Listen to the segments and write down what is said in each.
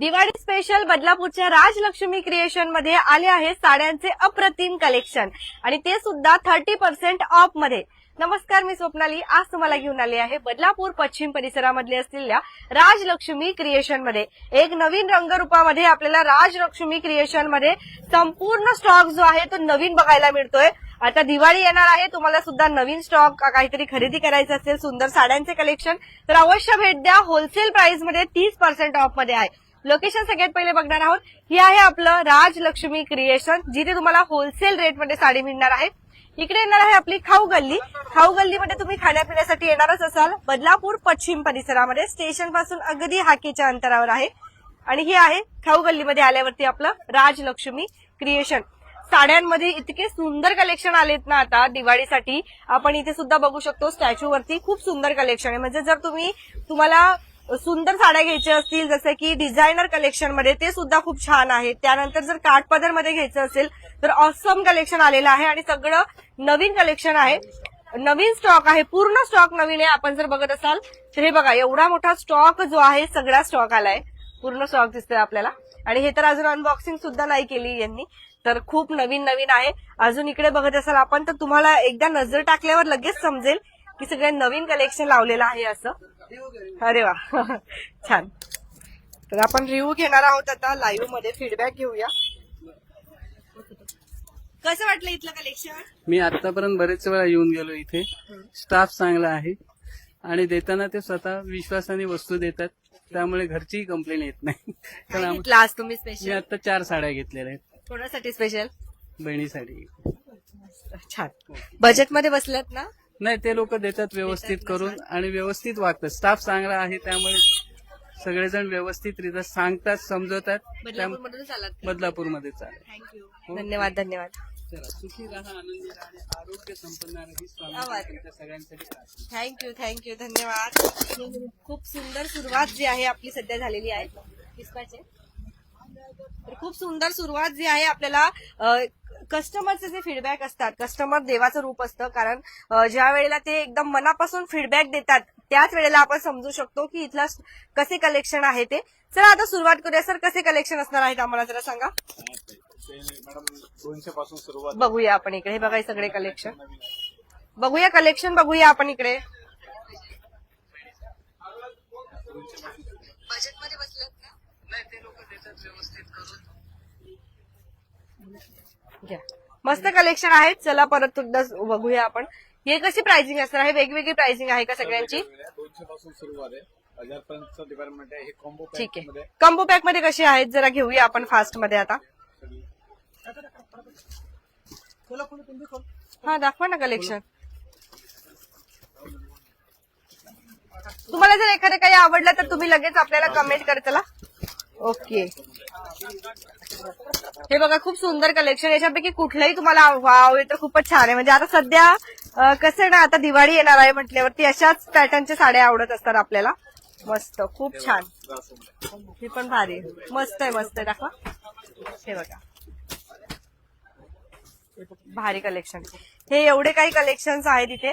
Diwali special बदलापूरच्या राजलक्ष्मी क्रिएशनमध्ये आले आहे साड्यांचे अप्रतिम कलेक्शन आणि ते सुद्धा थर्टी पर्सेंट ऑफमध्ये. नमस्कार मी स्वप्नाली. आज तुम्हाला घेऊन आले आहे बदलापूर पश्चिम परिसरामधले असलेल्या राजलक्ष्मी क्रिएशनमध्ये. एक नवीन रंगरूपामध्ये आपल्याला राजलक्ष्मी क्रिएशनमध्ये संपूर्ण स्टॉक जो आहे तो नवीन बघायला मिळतोय. आता दिवाळी येणार आहे तुम्हाला सुद्धा नवीन स्टॉक काहीतरी खरेदी करायचं असेल सुंदर साड्यांचे कलेक्शन तर अवश्य भेट द्या. होलसेल प्राइसमध्ये तीस पर्सेंट ऑफमध्ये आहे. लोकेशन सगळ्यात पहिले बघणार आहोत. हे आहे आपलं राजलक्ष्मी क्रिएशन जिथे तुम्हाला होलसेल रेटमध्ये साडी मिळणार आहे. इकडे येणार आहे आपली खाऊ गल्ली. खाऊ गल्लीमध्ये तुम्ही खाण्यापिण्यासाठी येणारच असाल. बदलापूर पश्चिम परिसरामध्ये स्टेशनपासून अगदी हाकेच्या अंतरावर आहे. आणि हे आहे खाऊ गल्लीमध्ये आल्यावरती आपलं राजलक्ष्मी क्रिएशन साड्यांमध्ये इतके सुंदर कलेक्शन आलेत ना आता दिवाळीसाठी. आपण इथे सुद्धा बघू शकतो स्टॅच्यू वरती खूप सुंदर कलेक्शन आहे. म्हणजे जर तुम्ही तुम्हाला सुंदर साड्या घ्यायच्या असतील जसं की डिझायनर कलेक्शनमध्ये ते सुद्धा खूप छान आहे त्यानंतर जर काठपदरमध्ये घ्यायचं असेल तर ऑसम कलेक्शन आलेलं आहे आणि सगळं नवीन कलेक्शन आहे. नवीन स्टॉक आहे पूर्ण स्टॉक नवीन आहे. आपण जर बघत असाल तर हे बघा एवढा मोठा स्टॉक जो आहे सगळा स्टॉक आलाय. पूर्ण स्टॉक दिसतोय आपल्याला. आणि हे तर अजून अनबॉक्सिंग सुद्धा नाही केली यांनी. तर खूप नवीन नवीन आहे. अजून इकडे बघत असाल आपण तर तुम्हाला एकदा नजर टाकल्यावर लगेच समजेल की सगळं नवीन कलेक्शन लावलेलं आहे असं. अरे वा. छान. तर आपण रिव्ह्यू घेणार आहोत आता लाईव्हमध्ये. फीडबॅक घेऊया. कसं वाटलं इथलं कलेक्शन मी आतापर्यंत बरेच वेळा येऊन गेलो इथे. स्टाफ चांगला आहे. आणि देताना ते स्वतः विश्वासाने वस्तू देतात. त्यामुळे घरचीही कंप्लेंट येत नाही. कारण क्लास तुम्ही मी स्पेशल आता चार साड्या घेतलेल्या आहेत. कोणासाठी स्पेशल बहिणीसाठी. छान. बजेटमध्ये बसल्यात ना? नाही ते लोक देतात व्यवस्थित करून आणि व्यवस्थित वागतात. स्टाफ चांगला आहे त्यामुळे सगळेजण व्यवस्थितरित्या सांगतात समजवतात. बदलापूरमध्ये चालेल थँक्यू धन्यवाद धन्यवाद. चला सुखी राहा आनंदी राहा आणि आरोग्य संपन्न राहा. ही स्वामी आवाज. तुमच्या सगळ्यांसाठी प्रार्थना. थँक्यू थँक्यू धन्यवाद. खूप सुंदर सुरुवात जी आहे आपली सध्या झालेली आहे. तर खूप सुंदर सुरुवात जी आहे आपल्याला कस्टमरचे जे फीडबॅक असतात कस्टमर देवाचं रूप असतं. कारण ज्या वेळेला ते एकदम मनापासून फीडबॅक देतात त्याच वेळेला आपण समजू शकतो की इथला कसे कलेक्शन आहे ते. चला आता सुरुवात करूया. सर कसे कलेक्शन असणार आहेत आम्हाला जरा सांगा. मॅडम दोनशे पासून सुरुवात बघूया आपण इकडे. हे बघा सगळे कलेक्शन बघूया कलेक्शन बघूया आपण इकडे. बजेटमध्ये बसलात का? नाही ते लोक देतात व्यवस्थित करून घ्या. मस्त कलेक्शन आहे चला परत एकदा बघूया आपण. हे कशी प्राइसिंग असणार? आहे वेगवेगळी प्राइसिंग आहे का सगळ्यांची? दोनशे पासून सुरुवात आहे. डिपार्टमेंट आहे. हे कॉम्बो ठीक पॅकमध्ये. आहे कॉम्बो पॅकमध्ये कशी आहेत? जरा घेऊया आपण फास्टमध्ये आता. हा दाखवा ना कलेक्शन तुम्हाला जर एखादं काही आवडलं तर तुम्ही लगेच आपल्याला कमेंट कर चला. ओके. हे बघा खूप सुंदर कलेक्शन याच्यापैकी कुठलंही तुम्हाला वाव हे तर खूपच छान आहे. म्हणजे आता सध्या कसं आहे ना आता दिवाळी येणार आहे म्हटल्यावरती अशाच पॅटर्नच्या साड्या आवडत असतात आपल्याला. मस्त खूप छान. ही पण भारी मस्त आहे मस्त आहे. दाखवा. हे बघा. भारी कलेक्शन हे एवढे काही कलेक्शन्स आहेत इथे.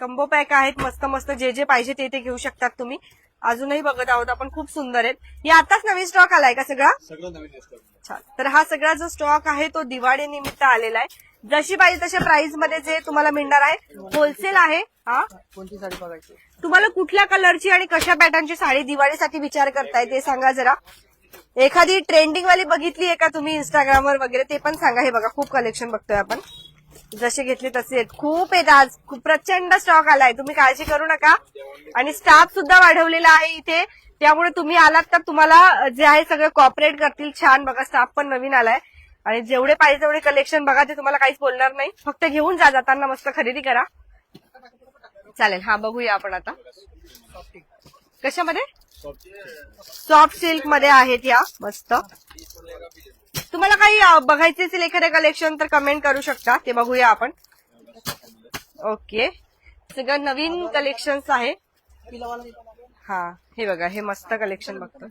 कंबो पॅक आहेत. मस्त मस्त. जे जे पाहिजे ते ते घेऊ शकतात तुम्ही. अजूनही बघत आहोत आपण खूप सुंदर आहेत. हे आताच नवीन स्टॉक आलाय का सगळा? सगळं नवीन असतं छान. तर हा सगळा जो स्टॉक आहे तो दिवाळी निमित्त आलेला आहे. जशी पाहिजे तशा प्राइसमध्ये जे तुम्हाला मिळणार आहे होलसेल आहे हा? कोणती साडी बघायची? तुम्हाला कुठल्या कलरची आणि कशा पॅटर्नची साडी दिवाळीसाठी विचार करताय ते सांगा जरा. एखादी ट्रेंडिंग वाली बघितली आहे का तुम्ही इंस्टाग्रामवर वगैरे? ते पण सांगा. हे बघा खूप कलेक्शन बघतोय आपण. जसे घेतले तसे आहेत. खूप आहेत आज. खूप प्रचंड स्टॉक आलाय. तुम्ही काळजी करू नका. आणि स्टाफ सुद्धा वाढवलेला आहे इथे. त्यामुळे तुम्ही आलात तर तुम्हाला जे आहे सगळं कॉपरेट करतील. छान. बघा स्टाफ पण नवीन आलाय. आणि जेवढे पाहिजे तेवढे कलेक्शन बघा ते तुम्हाला काहीच बोलणार नाही. फक्त घेऊन जा जाताना मस्त खरेदी करा. चालेल. हा बघूया आपण आता. कशामध्ये? सॉफ्ट सिल्कमध्ये आहेत या. मस्त. तुम्हाला काही बघायचे असेल एखादे कलेक्शन तर कमेंट करू शकता. ते बघूया आपण. ओके सगळं नवीन कलेक्शन्स आहे. हा हे बघा हे मस्त कलेक्शन बघतो.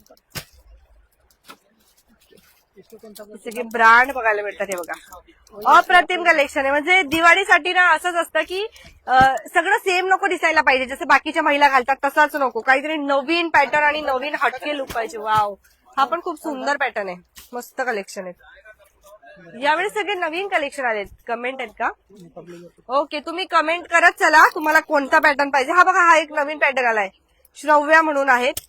सगळे ब्रँड बघायला मिळतात हे बघा. अप्रतिम कलेक्शन आहे. म्हणजे दिवाळीसाठी ना असंच असतं की सगळं सेम नको दिसायला पाहिजे. जसं बाकीच्या महिला घालतात तसाच नको. काहीतरी नवीन पॅटर्न आणि नवीन हटके लुक पाहिजे. वाव हा पण खूप सुंदर पॅटर्न आहे. मस्त कलेक्शन आहे यावेळी सगळे नवीन कलेक्शन आलेत. कमेंट आहेत का? ओके तुम्ही कमेंट करत चला. तुम्हाला कोणता पॅटर्न पाहिजे? हा बघा हा एक नवीन पॅटर्न आलाय. श्रव्या म्हणून आहेत.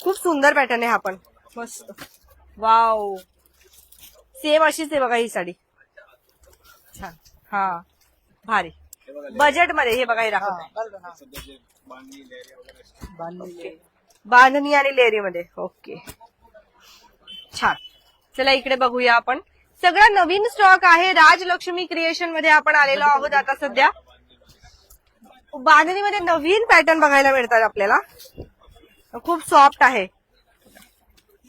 खूप सुंदर पॅटर्न आहे हा पण. मस्त. वाव सेम अशीच आहे बघा ही साडी. छान. हा. भारी. बजेटमध्ये हे बघा हे दाखवत बांधणी आणि लेअरीमध्ये ओके छान. चला इकडे बघूया आपण. सगळा नवीन स्टॉक आहे. राजलक्ष्मी क्रिएशनमध्ये आपण आलेलो आहोत आता सध्या. बांधणीमध्ये नवीन पॅटर्न बघायला मिळतात आपल्याला. खूप सॉफ्ट आहे.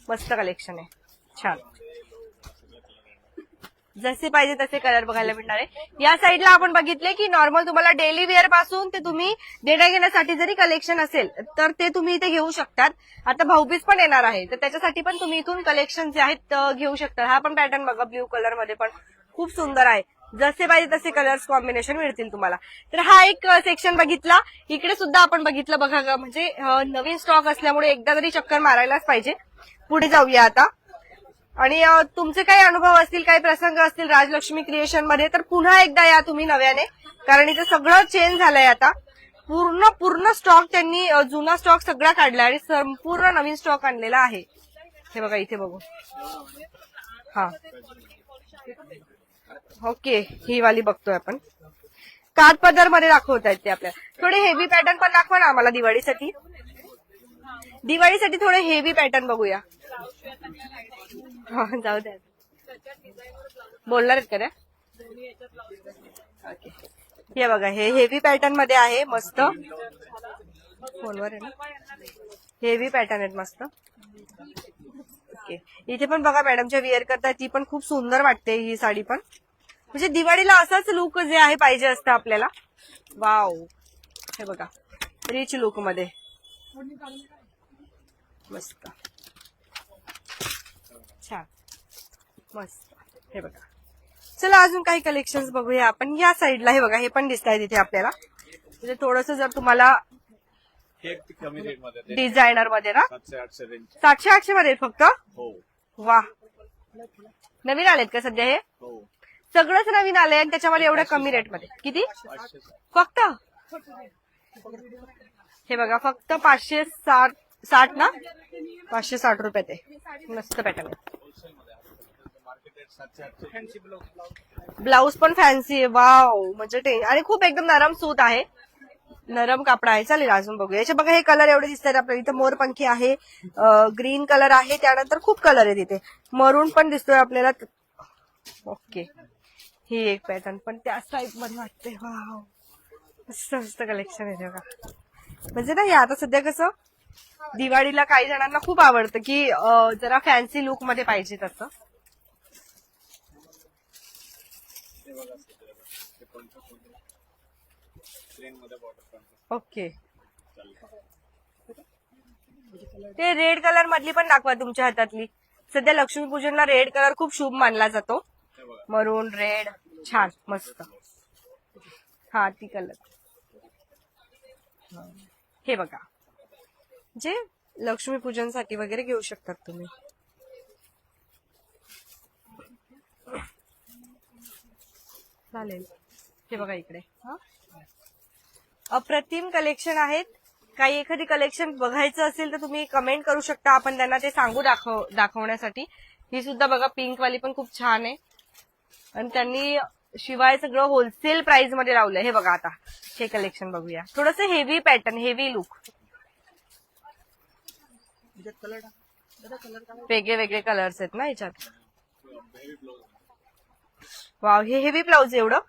मस्त कलेक्शन आहे. छान. जसे पाहिजे तसे कलर बघायला मिळणार आहे. या साईडला आपण बघितले की नॉर्मल तुम्हाला डेली वेअरपासून ते तुम्ही देण्या घेण्यासाठी जरी कलेक्शन असेल तर ते तुम्ही इथे घेऊ शकतात. आता भाऊबीज पण येणार आहे तर त्याच्यासाठी पण तुम्ही इथून कलेक्शन जे आहेत घेऊ शकता. हा पण पॅटर्न बघा ब्ल्यू कलरमध्ये पण खूप सुंदर आहे. जसे पाहिजे तसे कलर्स कॉम्बिनेशन मिळतील तुम्हाला. तर हा एक सेक्शन बघितला. इकडे सुद्धा आपण बघितलं बघा म्हणजे नवीन स्टॉक असल्यामुळे एकदा तरी चक्कर मारायलाच पाहिजे. पुढे जाऊया आता. आणि तुमचे काही अनुभव असतील काही प्रसंग असतील राजलक्ष्मी क्रिएशनमध्ये तर पुन्हा एकदा या तुम्ही नव्याने. कारण इथे सगळं चेंज झालंय आता. पूर्ण पूर्ण स्टॉक त्यांनी जुना स्टॉक सगळा काढला आणि संपूर्ण नवीन स्टॉक आणलेला आहे. हे बघा इथे बघू. हा. ओके ही वाली बघतोय आपण. काठपदरमध्ये दाखवत आहेत ते आपल्याला थोडे हेवी पॅटर्न पण दाखवा ना आम्हाला दिवाळीसाठी. दिवाळीसाठी थोडे हेवी पॅटर्न बघूया. हा, जाऊ द्या. बोलणार आहेत का त्या हे बघा हे हेवी पॅटर्नमध्ये आहे मस्त. फोनवर आहे ना? हेवी पॅटर्न आहेत मस्त. ओके इथे पण बघा मॅडमच्या विअर करता ती पण खूप सुंदर वाटते ही साडी पण. म्हणजे दिवाळीला असाच लुक जे आहे पाहिजे असतं आपल्याला. वाव हे बघा रिच लुकमध्ये. मस्त. छान. मस्त. हे बघा. चला अजून काही कलेक्शन बघूया आपण. या साईडला हे बघा हे पण दिसत आहे तिथे आपल्याला. म्हणजे थोडस जर तुम्हाला डिझायनरमध्ये ना? सातशे आठशे मध्ये फक्त? हो. वा नवीन आलेत का सध्या हे? हो. सगळंच नवीन आलंय आणि त्याच्यामध्ये एवढ्या कमी रेटमध्ये. किती? फक्त? हे बघा फक्त पाचशे साठ साठ ना? पाचशे साठ रुपये ते. मस्त पॅटर्न ब्लाऊज पण फॅन्सी आहे. वाव म्हणजे ते आणि खूप एकदम नरम सूत आहे. नरम कापड आहे. चालेल अजून बघूया. याचे बघा हे कलर एवढे दिसतात आपल्याला. इथं मोरपंखी आहे. ग्रीन कलर आहे. त्यानंतर खूप कलर आहे तिथे मरून पण दिसतोय आपल्याला. ओके ही एक पॅटर्न पण त्या टाईपमध्ये वाटते वाव मस्त मस्त कलेक्शन आहे बघा. म्हणजे ना हे आता सध्या कसं दिवाळीला काही जणांना खूप आवडतं की जरा फॅन्सी लुकमध्ये पाहिजे तसं. ओके. ते रेड कलर मधली पण दाखवा तुमच्या हातातली. सध्या लक्ष्मीपूजनला रेड कलर खूप शुभ मानला जातो. मरून रेड छान मस्त. हा ती कलर हे बघा. जे लक्ष्मीपूजनसाठी वगैरे घेऊ शकतात तुम्ही. चालेल. हे बघा इकडे. अप्रतिम कलेक्शन आहेत. काही एखादी कलेक्शन बघायचं असेल तर तुम्ही कमेंट करू शकता. आपण त्यांना ते सांगू दाखव दाखवण्यासाठी. ही सुद्धा बघा पिंक वाली पण खूप छान आहे. आणि त्यांनी शिवाय सगळं होलसेल प्राइसमध्ये लावलंय. हे बघा आता. हे कलेक्शन बघूया. थोडस हेवी पॅटर्न हेवी लुक वेगळे वेगळे कलर्स आहेत ना याच्यात? वाव हे हेवी ब्लाऊज एवढं?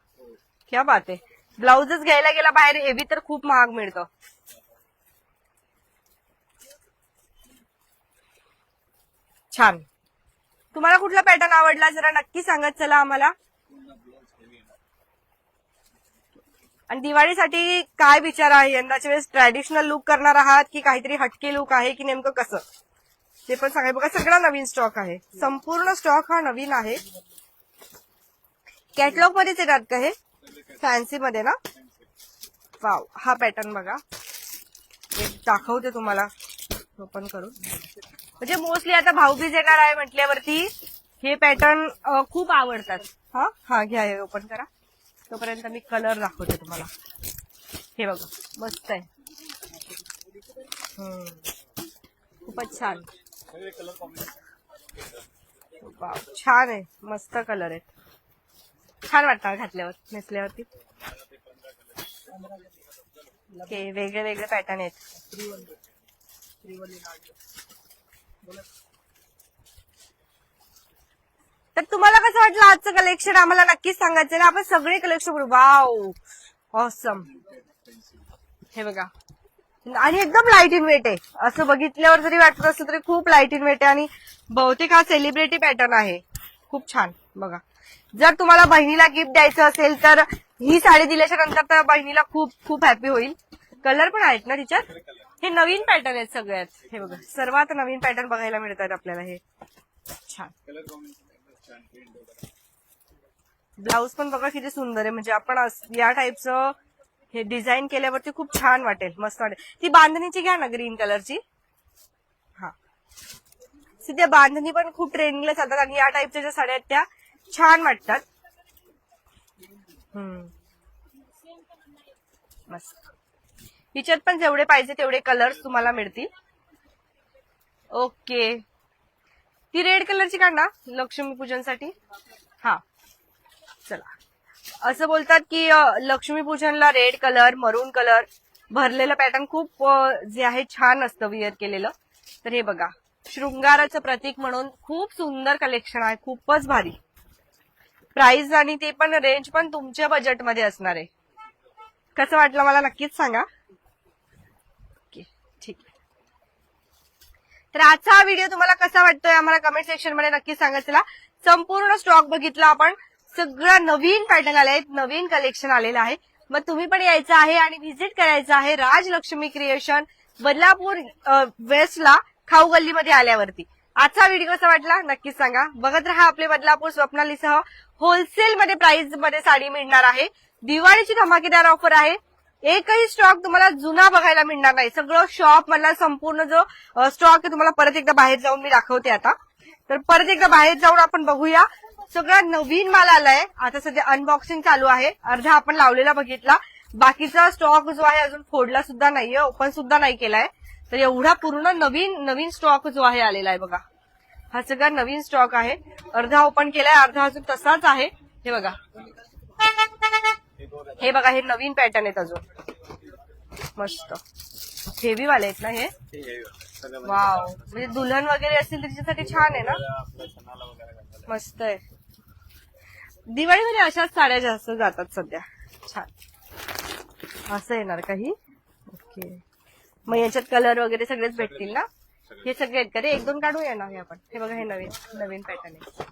क्या बात आहे. ब्लाऊजच घ्यायला गेला बाहेर हेवी तर खूप महाग मिळतं. छान. तुम्हाला कुठला पॅटर्न आवडला? जरा नक्की सांगत चला आम्हाला. आणि दिवाळीसाठी काय विचार आहे? यंदाच्या वेळेस ट्रॅडिशनल लुक करणार आहात की काहीतरी हटके लुक आहे की नेमकं कसं? ते पण सांगाय बघा सगळा नवीन स्टॉक आहे. संपूर्ण स्टॉक हा नवीन आहे. कॅटलॉग मध्येच येतात का हे? फॅन्सी मध्ये ना? वाव हा पॅटर्न बघा. दाखवते तुम्हाला. ओपन करून. म्हणजे मोस्टली आता भाऊबीज येणार आहे म्हटल्यावरती हे पॅटर्न खूप आवडतात. हा? हा घ्या हे ओपन करा. तोपर्यंत मी कलर दाखवते तुम्हाला. हे बघा मस्त आहे. खूपच छान. छान आहे. मस्त कलर आहेत. छान वाटतं घातल्यावर नेसल्यावरती. वेगळे वेगळे पॅटर्न आहेत. तर तुम्हाला कसं वाटलं आजचं कलेक्शन आम्हाला नक्कीच सांगायचं ना. आपण सगळे कलेक्शन वाव ऑसम हे बघा. आणि एकदम लाइट इन वेट आहे. असं बघितल्यावर जरी वाटत असलं तरी खूप लाइट इन वेट आहे आणि बहुतेक हा सेलिब्रिटी पॅटर्न आहे. खूप छान. बघा. जर तुम्हाला बहिणीला गिफ्ट द्यायचं असेल तर ही साडी दिल्याच्या नंतर तर बहिणीला खूप खूप हॅपी होईल. कलर पण आहेत ना तिच्यात हे नवीन पॅटर्न आहेत सगळ्यात. हे बघा. सर्वात नवीन पॅटर्न बघायला मिळतात आपल्याला हे. छान. ब्लाऊज पण बघा किती सुंदर आहे. म्हणजे आपण या टाईपचं हे डिझाईन केल्यावरती खूप छान वाटेल. मस्त वाटेल. ती बांधणीची घ्या ना ग्रीन कलरची हा. सध्या बांधणी पण खूप ट्रेंडिंगला चालतात आणि या टाईपच्या ज्या साड्या आहेत त्या छान वाटतात. हम्म. मस्त. हिच्यात पण जेवढे पाहिजे तेवढे कलर्स तुम्हाला मिळतील. ओके ती रेड कलरची काढ ना लक्ष्मीपूजनसाठी हा. चला. असं बोलतात की लक्ष्मी लक्ष्मीपूजनला रेड कलर मरून कलर भरलेलं पॅटर्न खूप जे आहे छान असतं विअर केलेलं. तर हे बघा. शृंगाराचं प्रतीक म्हणून खूप सुंदर कलेक्शन आहे. खूपच भारी. प्राइस आणि ते पण रेंज पण तुमच्या बजेटमध्ये असणार आहे. कसं वाटलं मला नक्कीच सांगा ओके ठीक आहे तर आजचा हा व्हिडिओ तुम्हाला कसा वाटतोय आम्हाला कमेंट सेक्शनमध्ये नक्की सांगा. चला संपूर्ण स्टॉक बघितला आपण. सगळं नवीन पॅटर्न आले आहेत नवीन कलेक्शन आलेलं आहे. मग तुम्ही पण यायचं आहे आणि व्हिजिट करायचं आहे राजलक्ष्मी क्रिएशन बदलापूर वेस्टला खाऊ गल्लीमध्ये आल्यावरती. आजचा व्हिडिओ कसा वाटला नक्कीच सांगा. बघत राहा आपले बदलापूर स्वप्नालीसह. होलसेल मध्ये प्राइसमध्ये साडी मिळणार आहे. दिवाळीची धमाकेदार ऑफर आहे. एकही स्टॉक तुम्हाला जुना बघायला मिळणार नाही. सगळं शॉप मला संपूर्ण जो स्टॉक आहे तुम्हाला परत एकदा बाहेर जाऊन मी दाखवते आता. तर परत एकदा बाहेर जाऊन आपण बघूया. सगळा नवीन माल आलाय. आता सध्या अनबॉक्सिंग चालू आहे. अर्धा आपण लावलेला बघितला. बाकीचा स्टॉक जो आहे अजून फोडला सुद्धा नाहीये ओपन सुद्धा नाही केलाय. तर एवढा पूर्ण नवीन नवीन स्टॉक जो आहे आलेला आहे बघा. हा सगळा नवीन स्टॉक आहे. अर्धा ओपन केलाय अर्धा अजून तसाच आहे. हे बघा. हे बघा हे नवीन पॅटर्न आहेत अजून. मस्त. हेवी वाले आहेत ना हे? वाव म्हणजे दुल्हन वगैरे असतील त्याच्यासाठी छान आहे ना? मस्त आहे. दिवाळीमध्ये अशाच साड्या जास्त जातात सध्या. छान. असं येणार काही ओके मग याच्यात कलर वगैरे सगळेच भेटतील ना? हे सगळे आहेत का रे? एक दोन काढूया ना हे आपण. हे बघा हे नवीन नवीन पॅटर्न आहे.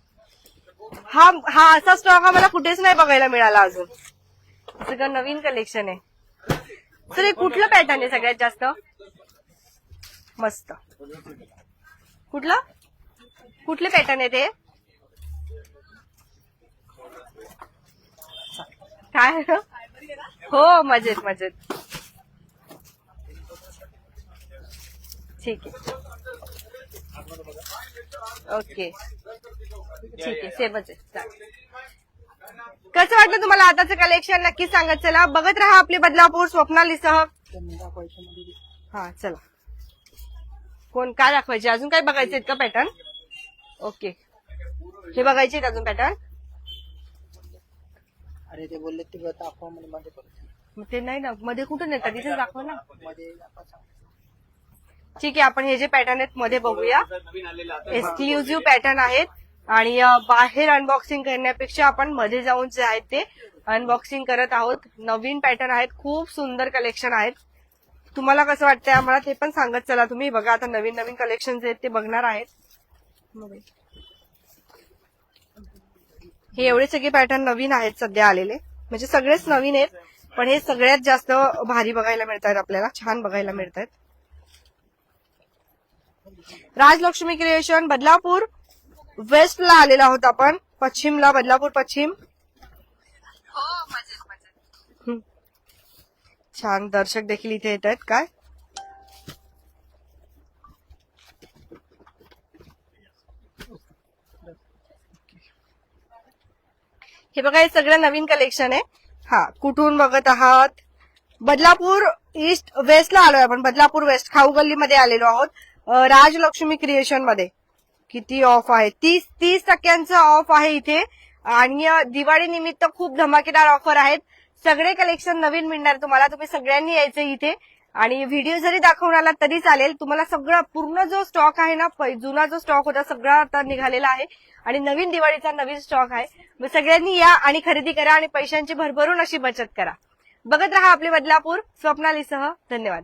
हा हा असा स्टॉक आम्हाला कुठेच नाही बघायला मिळाला अजून. सगळं नवीन कलेक्शन आहे. तर हे कुठलं पॅटर्न आहे सगळ्यात जास्त? मस्त. कुठलं? कुठले पॅटर्न आहे ते? काय? हो मजेत मजेत. ठीक आहे. ओके. ठीक आहे सेमच आहे. चालेल. कसं वाटलं तुम्हाला आताचं कलेक्शन नक्कीच सांगत चला. बघत राहा आपले बदलापूर स्वप्नालीसह हा चला. कोण काय दाखवायचे? अजून काय बघायचे का पॅटर्न ओके हे बघायचे अजून पॅटर्न अरे ते बोलले ते दाखवा म्हणे मध्ये परत. मग ते नाही ना. मध्ये कुठून येतात? तिथे दाखवा ना. मध्ये. ठीक आहे आपण हे जे पॅटर्न आहेत मध्ये बघूया. एक्सक्लुझिव्ह पॅटर्न आहेत. आणि बाहेर अनबॉक्सिंग करण्यापेक्षा आपण मध्ये जाऊन जे आहेत ते अनबॉक्सिंग करत आहोत. नवीन पॅटर्न आहेत खूप सुंदर कलेक्शन आहेत. तुम्हाला कसं वाटतंय आम्हाला ते पण सांगत चला तुम्ही. बघा आता नवीन नवीन कलेक्शन जे आहेत ते बघणार आहेत. हे एवढे सगळे पॅटर्न नवीन आहेत सध्या आलेले. म्हणजे सगळेच नवीन आहेत पण हे सगळ्यात जास्त भारी बघायला मिळत आहेत आपल्याला. छान बघायला मिळत आहेत राजलक्ष्मी क्रिएशन बदलापूर. वेस्टला आलेला आहोत आपण. पश्चिमला बदलापूर पश्चिम. हो, छान दर्शक देखील इथे येत आहेत. काय? हे बघा हे सगळं नवीन कलेक्शन आहे. हा कुठून बघत आहात? बदलापूर ईस्ट वेस्टला आलोय आपण. बदलापूर वेस्ट खाऊ गल्लीमध्ये आलेलो आहोत. राजलक्ष्मी क्रिएशनमध्ये. किती ऑफ आहे? तीस तीस टक्क्यांचं ऑफ आहे इथे. आणि दिवाळी निमित्त खूप धमाकेदार ऑफर आहेत. सगळे कलेक्शन नवीन मिळणार तुम्हाला. तुम्ही सगळ्यांनी यायचं इथे. आणि व्हिडिओ जरी दाखवून तरी चालेल. तुम्हाला सगळं पूर्ण जो स्टॉक आहे ना पै- जुना जो स्टॉक होता सगळा आता निघालेला आहे. आणि नवीन दिवाळीचा नवीन स्टॉक आहे. मग सगळ्यांनी या आणि खरेदी करा आणि पैशांची भरभरून अशी बचत करा. बघत राहा आपले बदलापूर. स्वप्नालीसह धन्यवाद.